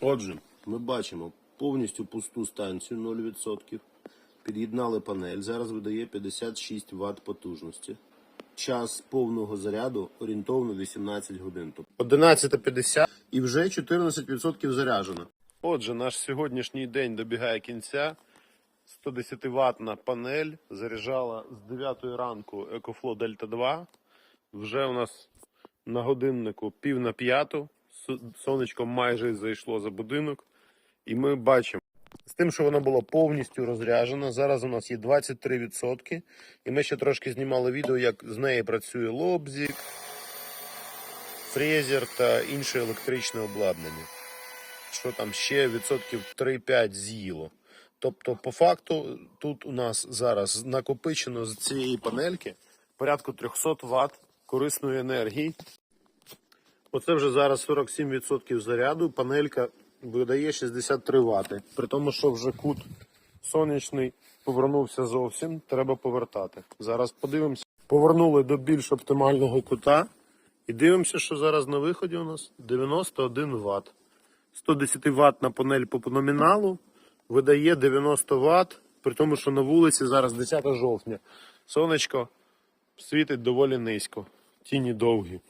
Отже, ми бачимо повністю пусту станцію 0%. Під'єднали панель. Зараз видає 56 Вт потужності. Час повного заряду орієнтовно 18 годин. 11.50 і вже 14% заряджено. Отже, наш сьогоднішній день добігає кінця. 110 ватна панель заряджала з 9 ранку EcoFlow Delta 2. Вже у нас на годиннику пів на п'яту. Сонечко майже зайшло за будинок. І ми бачимо, з тим, що вона була повністю розряджена. Зараз у нас є 23%. І ми ще трошки знімали відео, як з неї працює лобзик, фрезер та інше електричне обладнання. Що там ще відсотків 3-5 з'їло. Тобто, по факту, тут у нас зараз накопичено з цієї панельки порядку 300 Вт корисної енергії. Оце вже зараз 47% заряду. Панелька видає 63 Вт. При тому, що вже кут сонячний повернувся зовсім, треба повертати. Зараз подивимося. Повернули до більш оптимального кута. І дивимося, що зараз на виході у нас 91 Вт. 110 Вт на панель по номіналу видає 90 Вт, при тому, що на вулиці зараз 10 жовтня. Сонечко світить доволі низько, тіні довгі.